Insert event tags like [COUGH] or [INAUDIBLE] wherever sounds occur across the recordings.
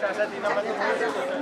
Gracias a ti, no me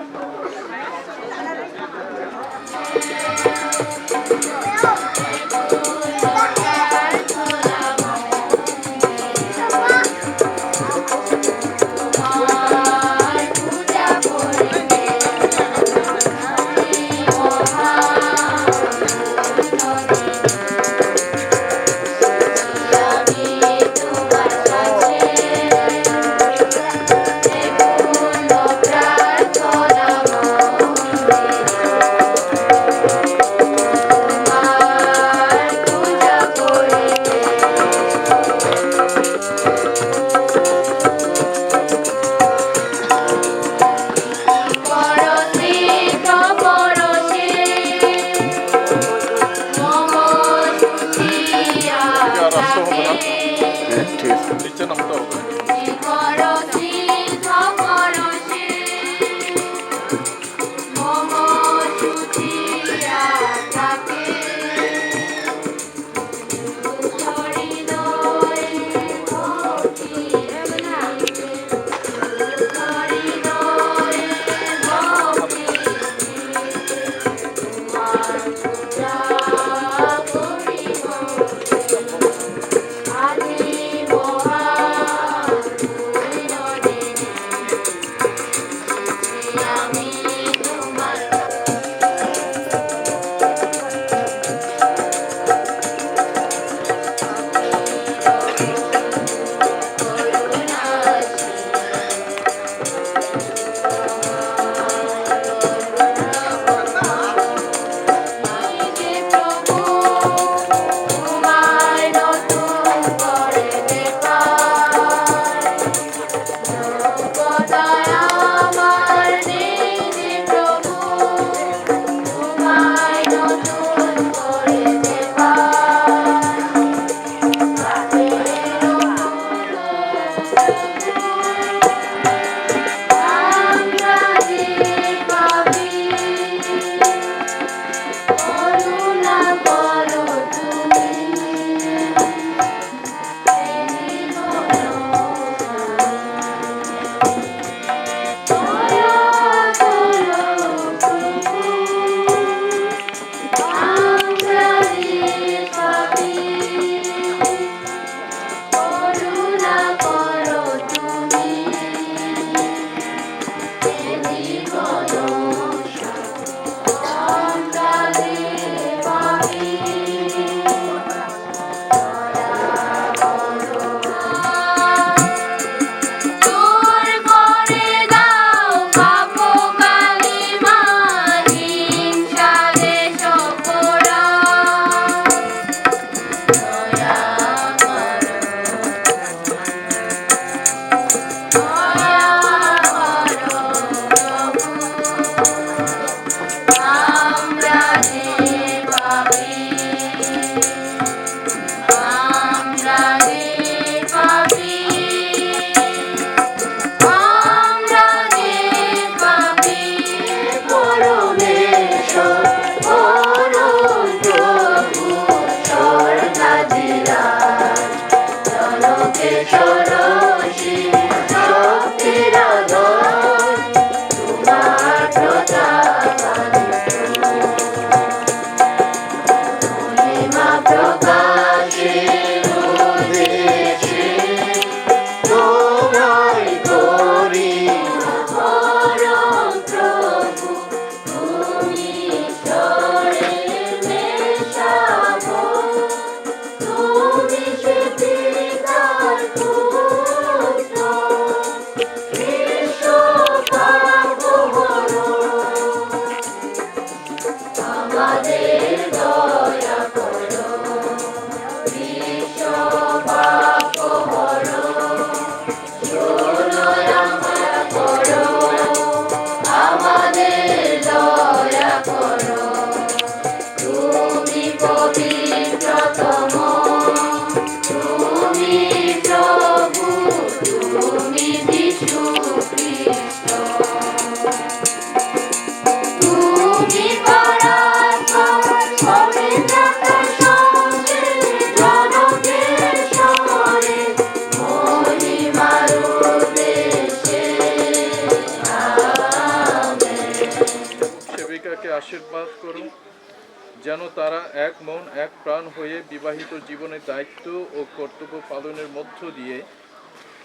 তারা এক মন, এক প্রাণ হয়ে বিবাহিত জীবনের দায়িত্ব ও কর্তব্য পালনের মধ্য দিয়ে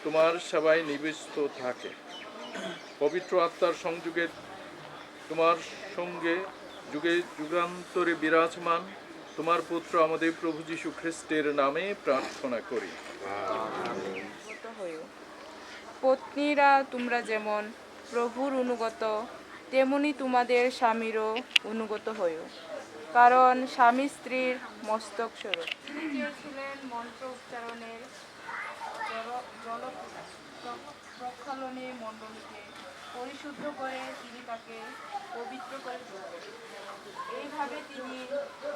তোমার সেবায় নিবিষ্ট থাকে। পবিত্র আত্মার সংযোগে তোমার সঙ্গে যুগে যুগান্তরে বিরাজমান তোমার পুত্র আমাদের প্রভু যীশু খ্রিস্টের নামে প্রার্থনা করি। পত্নীরা তোমরা যেমন প্রভুর অনুগত, তেমনি তোমাদের স্বামীরও অনুগত হইও কারণ স্বামী স্ত্রীর মস্তক স্বরূপ। তিনি চেয়েছিলেন মন্ত্র উচ্চারণের জল- প্রক্ষালনে মণ্ডলকে পরিশুদ্ধ করে তিনি তাকে পবিত্র করে তুলবেন এইভাবে তিনি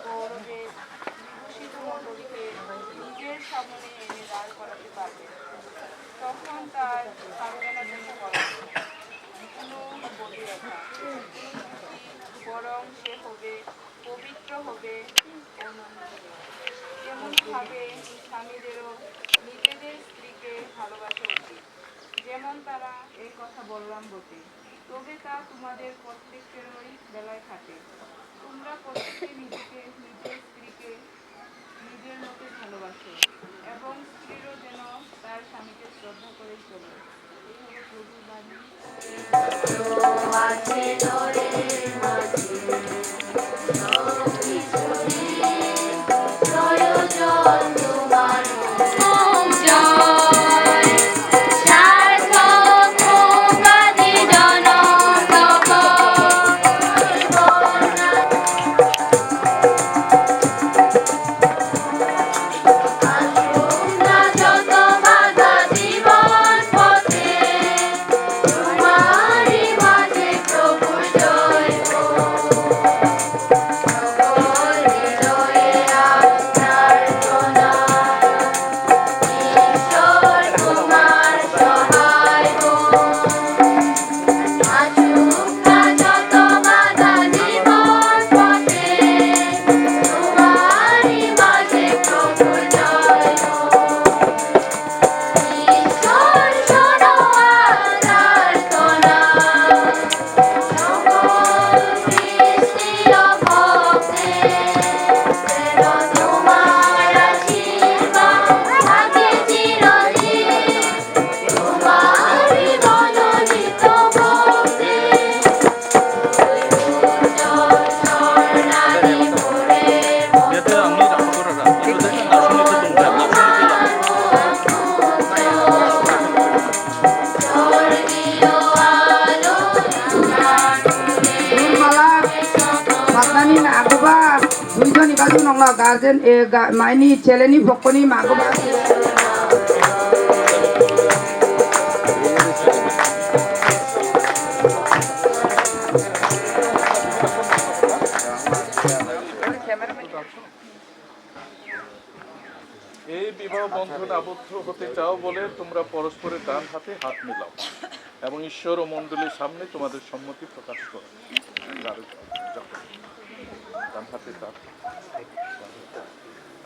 গৌরবে বিভূষিত মণ্ডলীকে নিজের সামনে এনে দাঁড় করাতে পারবেন তখন তার থাকবে না তিনি কোনো কোনো বরং সে হবে পবিত্র হবে নন্দিত তেমনভাবে স্বামীদেরও নিজেদের স্ত্রীকে ভালোবাসা উচিত যেমন তারা এই কথা বললাম বটে, তবে তা তোমাদের প্রত্যেকেরই বেলায় খাটে। তোমরা প্রত্যেকে নিজেকে, নিজের স্ত্রীকে নিজের মতো ভালোবাসো এবং স্ত্রীরও যেন তার স্বামীকে শ্রদ্ধা করে চলে। এই হলো প্রভুর বাণী। মাঝে গা- মাইনি ছেলেনি ভকনি মাগবা এই বিবাহ বন্ধনে আবদ্ধ হতে চাও বলে তোমরা পরস্পরের হাতে এবং ঈশ্বর ও সামনে তোমাদের সম্মতি প্রকাশ করো।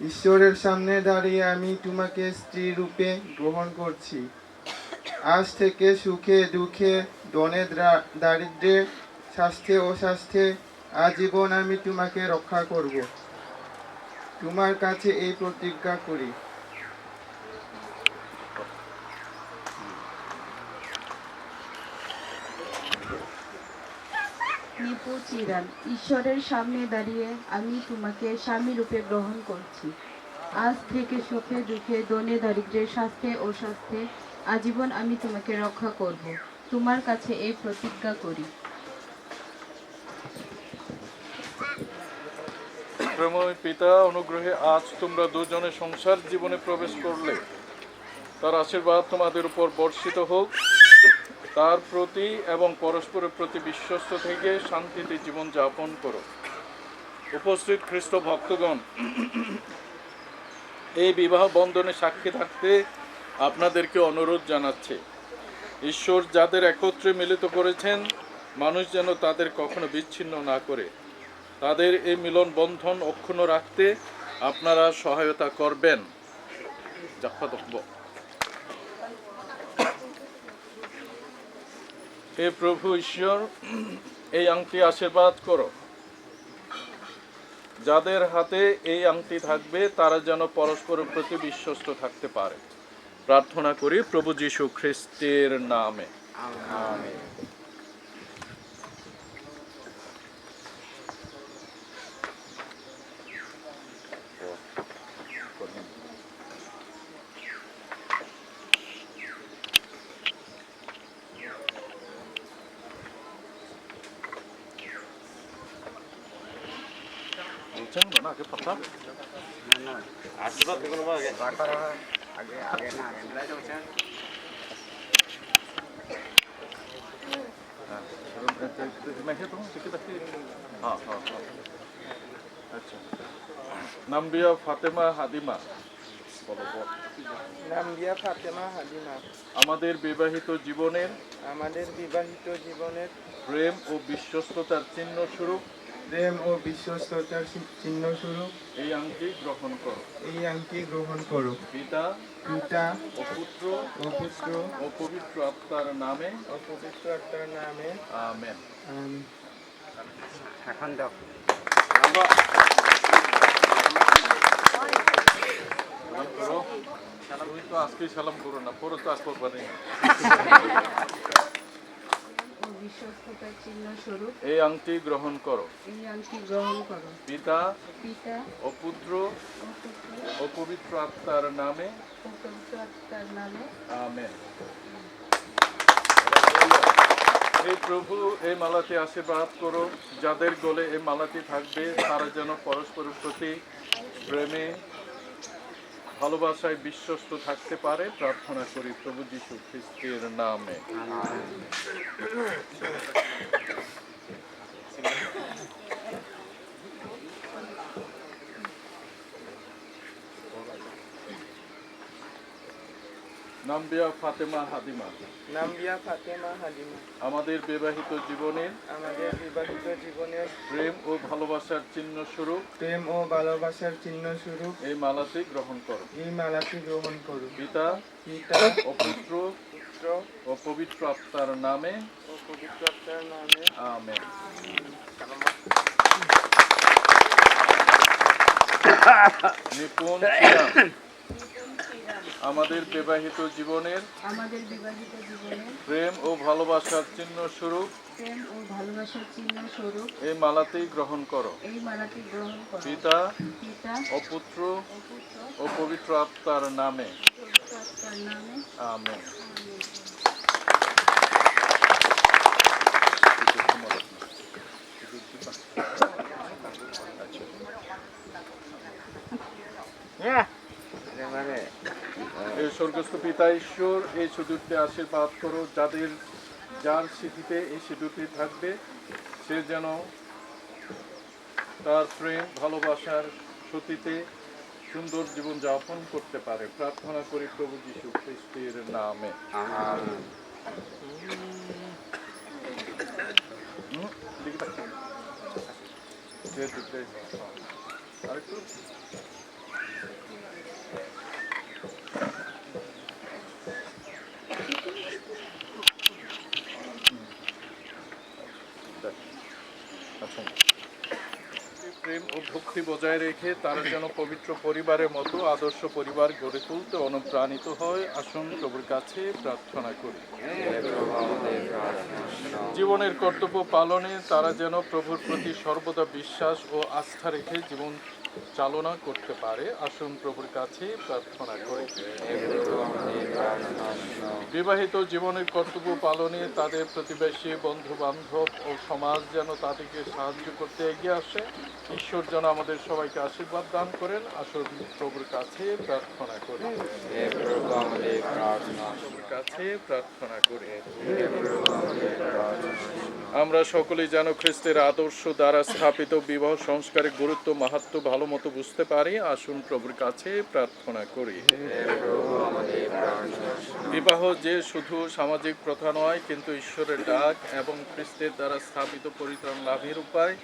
ঈশ্বরের সামনে দাঁড়িয়ে আমি তোমাকে স্ত্রী রূপে গ্রহণ করছি। আজ থেকে সুখে, দুঃখে দনে দারিদ্রে, স্বাস্থ্যে, অস্বাস্থ্যে স্বাস্থ্যে আজীবন আমি তোমাকে রক্ষা করব। তোমার কাছে এই প্রতিজ্ঞা করি। নিপু চিরান ঈশ্বরের সামনে দাঁড়িয়ে আমি তোমাকে স্বামী রূপে গ্রহণ করছি। আজ থেকে সুখে দুঃখে দনে দারিদ্র্যের স্বাস্থ্যে ও স্বাস্থ্যে আজীবন আমি তোমাকে রক্ষা করব। তোমার কাছে এই প্রতিজ্ঞা করি। পিতা, অনুগ্রহে আজ তোমরা দুজনে সংসার জীবনে প্রবেশ করলে। তার আশীর্বাদ তোমাদের উপর বর্ষিত হোক। তার প্রতি এবং পরস্পরের প্রতি বিশ্বস্ত থেকে শান্তিতে জীবন যাপন করো। উপস্থিত খ্রিস্ট ভক্তগণ, এই বিবাহ বন্ধনে সাক্ষী থাকতে আপনাদেরকে অনুরোধ জানাচ্ছে। ঈশ্বর যাদের একত্রে মিলিত করেছেন, মানুষ যেন তাদের কখনো বিচ্ছিন্ন না করে। তাদের এই মিলন বন্ধন অক্ষুণ্ণ রাখতে আপনারা সহায়তা করবেন। জাফা হে প্রভু ঈশ্বর, এই আংটি আশীর্বাদ করো। যাদের হাতে এই আংটি থাকবে, তারা যেন পরস্পরের প্রতি বিশ্বস্ত থাকতে পারে। প্রার্থনা করি প্রভু যীশু খ্রিস্টের নামে। নামবিয়া ফাতেমা হাদিমা। নাম ফাতেমা হাদিমা। আমাদের বিবাহিত জীবনের আমাদের বিবাহিত জীবনের প্রেম ও বিশ্বস্ততার চিহ্ন স্বরূপ প্রেম ও বিশ্বস্ততার চিহ্ন স্বরূপ। এই আংটি গ্রহণ করো। এই আংটি গ্রহণ করো। পিতা পিতা ও পুত্র ও পুত্র ও পবিত্র আত্মার নামে। ও পবিত্র আত্মার নামে। আমেন। সালাম তুমি তো আজকেই সালাম করো। না পরে তো আসব [LAUGHS] বিশ্বস্ততার চিহ্ন স্বরূপ এই আংটি গ্রহণ করো। এই আংটি গ্রহণ করো। পিতা পিতা ও পুত্র ও পবিত্র আত্মার নামে। ও পবিত্র আত্মার নামে। আমেন। এই প্রভু এই মালাটি আশীর্বাদ করো। যাদের গলে এই মালাটি থাকবে তারা যেন পরস্পরের প্রতি প্রেমে ভালোবাসায় বিশ্বস্ত থাকতে পারে প্রার্থনা করি প্রভু যীশু খ্রিস্টের নামে। নাম্বিয়া ফাতেমা হাদিমা। নামবিয়া ফাতেমা হাদিমা। আমাদের বিবাহিত জীবনের আমাদের বিবাহিত জীবনের প্রেম ও ভালোবাসার চিহ্ন স্বরূপ প্রেম ও ভালোবাসার চিহ্ন স্বরূপ এই মালাটি গ্রহণ করো। এই মালাটি গ্রহণ করো। পিতা পিতা ও পুত্র পুত্র ও পবিত্র আত্মার নামে ও পবিত্র আত্মার নামে। আমেন। নিপুণ আমাদের বিবাহিত জীবনের আমাদের বিবাহিত জীবনের প্রেম ও ভালোবাসার চিহ্ন স্বরূপ। প্রেম ও ভালোবাসার চিহ্ন স্বরূপ এই মালাতেই গ্রহণ করো। এই মালাটি গ্রহণ করো। পিতা পিতা ও পুত্র ও পুত্র ও পবিত্র আত্মার নামে। পবিত্র আত্মার নামে। আমেন এই স্বর্গস্থ পিতা ঈশ্বর এই সিঁদুরটি আশীর্বাদ করো। যাদের যার স্মৃতিতে এই সিঁদুরটি থাকবে, সে যেন তার প্রেম ভালোবাসার সতীতে সুন্দর জীবন যাপন করতে পারে। প্রার্থনা করি প্রভু যীশু খ্রিস্টের নামে। আরেকটু। প্রেম ও ভক্তি বজায় রেখে তারা যেন পবিত্র পরিবারের মতো আদর্শ পরিবার গড়ে তুলতে অনুপ্রাণিত হয়, আসুন প্রভুর কাছে প্রার্থনা করি। জীবনের কর্তব্য পালনে তারা যেন প্রভুর প্রতি সর্বদা বিশ্বাস ও আস্থা রেখে জীবন চালনা করতে পারে। আসুন প্রভুর কাছে প্রার্থনা করি। বিবাহিত জীবনের কর্তব্য পালনে তাদের প্রতিবেশী বন্ধু বান্ধব ও সমাজ যেন তাদেরকে সাহায্য করতে এগিয়ে আসে। ঈশ্বর যেন আমাদের সবাইকে আশীর্বাদ দান করেন। আসুন প্রভুর কাছে প্রার্থনা করি। কাছে প্রার্থনা করি। আমরা সকলেই যেন খ্রিস্টের আদর্শ দ্বারা স্থাপিত বিবাহ সংস্কারের গুরুত্ব, মাহাত্ম ভালো মতো বুঝতে পারি, আসুন প্রভুর কাছে প্রার্থনা করি। বিবাহ যে শুধু সামাজিক প্রথা নয়, কিন্তু ঈশ্বরের ডাক এবং খ্রিস্টের দ্বারা স্থাপিত পরিত্রাণ লাভের উপায়,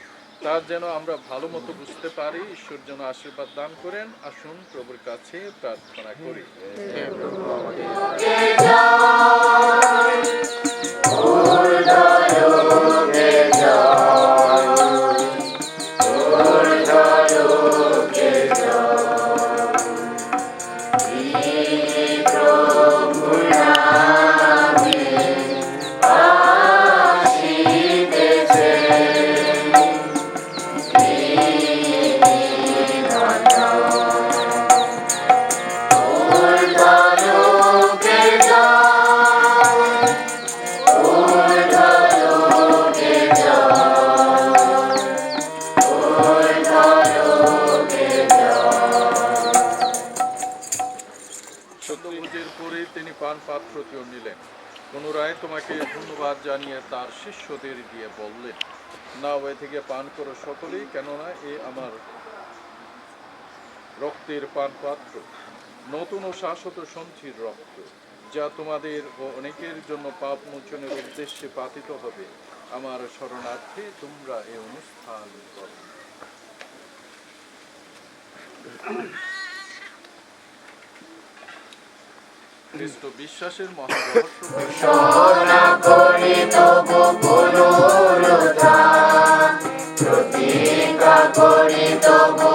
তার যেন আমরা ভালো মতো বুঝতে পারি, ঈশ্বর যেন আশীর্বাদ দান করেন, আসুন প্রভুর কাছে প্রার্থনা করি। পান পাত্রটিও নিলেন। পুনরায় তোমাকে ধন্যবাদ জানিয়ে তার শিষ্যদের দিয়ে বললেন, না এ থেকে পান করো সকলেই, কেননা এ আমার রক্তের পান পাত্র নতুন ও শাশ্বত সন্ধির রক্ত, যা তোমাদের ও অনেকের জন্য পাপ মোচনের উদ্দেশ্যে পাতিত হবে। আমার শরণার্থে তোমরা এ অনুষ্ঠান করো। খ্রিস্ট বিশ্বাসের মহারহস্য। অতএব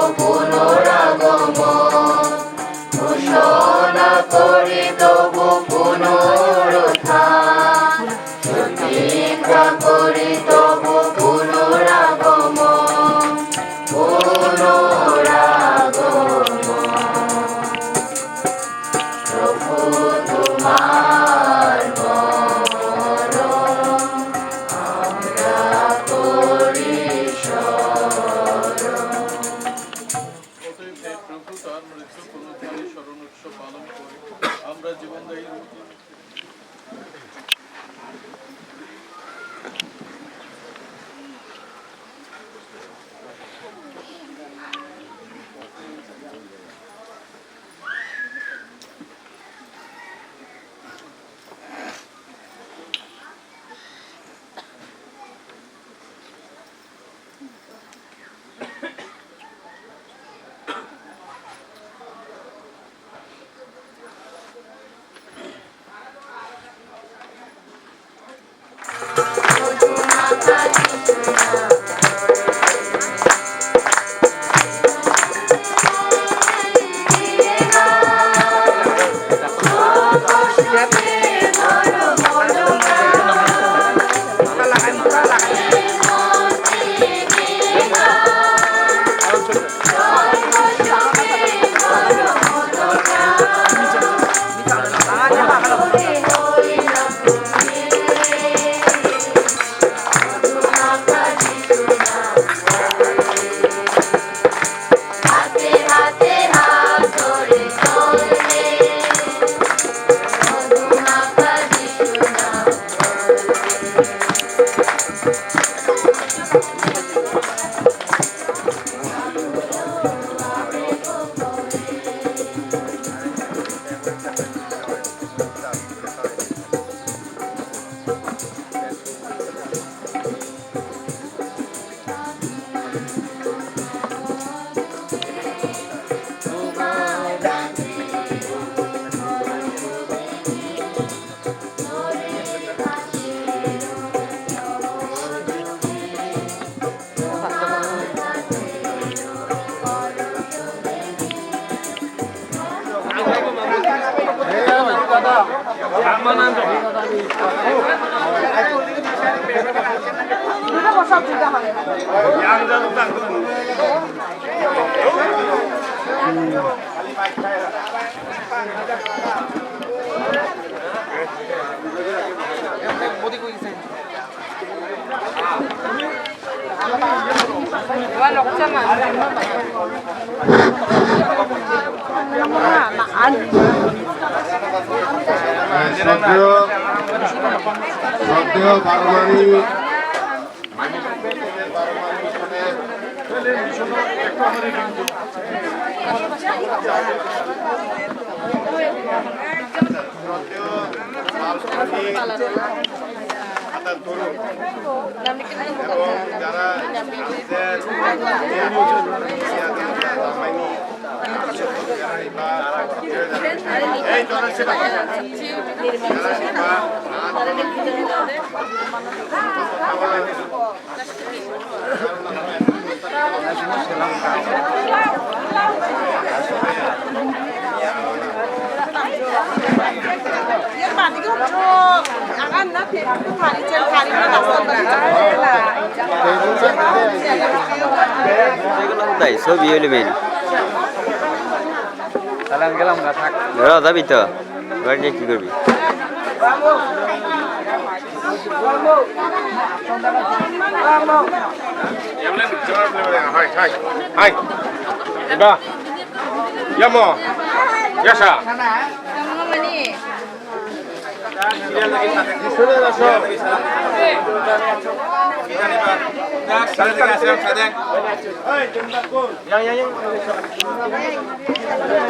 Wala ko sa man. শ্রদ্ধেয় শ্রদ্ধেয় পারমাণিক সাঁতার তরুণ। এবং যারা এই তাই ছবি হইলে মেন তাহলে আমি গেলাম গা থাক ধরা যাবি তো এবার নিয়ে কি করবি Iba. Ya mo. Ya sa.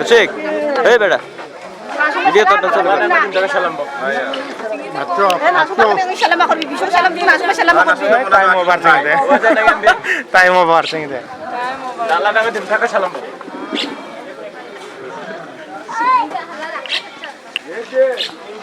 ঠিক এই বেটা ভিডিও তোরটা চলে over thing de. Time over thing de. Dala kami din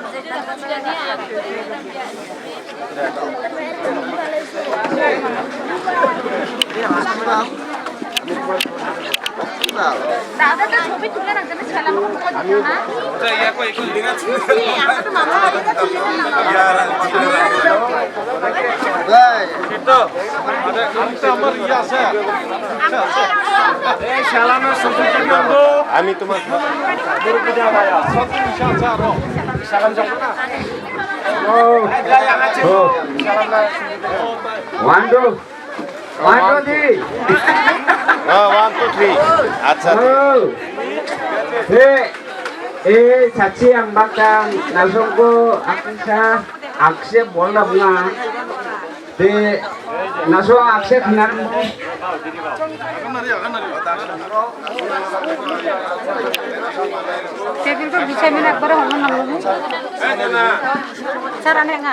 sa lambo? ছবি তুলে রাখতে না ছেলে আমাকে মুখ দিত না ইয়া কই কোন দিন আছে আমরা তো মামা বাড়িতে ছিল তো আমি তো আমার ইয়া আছে এই শালানা সুযোগ আমি তোমার সব ইনশাআল্লাহ one two. One two three. One two three. আচ্ছা হে এ সাচি আম্বাকাম নালসংকো আকসা আকসে বললাম না তে নাসো আকসে খানার তো বিছাই মিলে একবারে হলো না বলব স্যার আনে না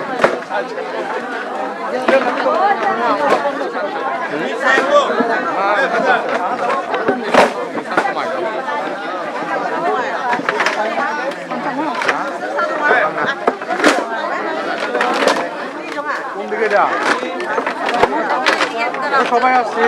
সবাই আছে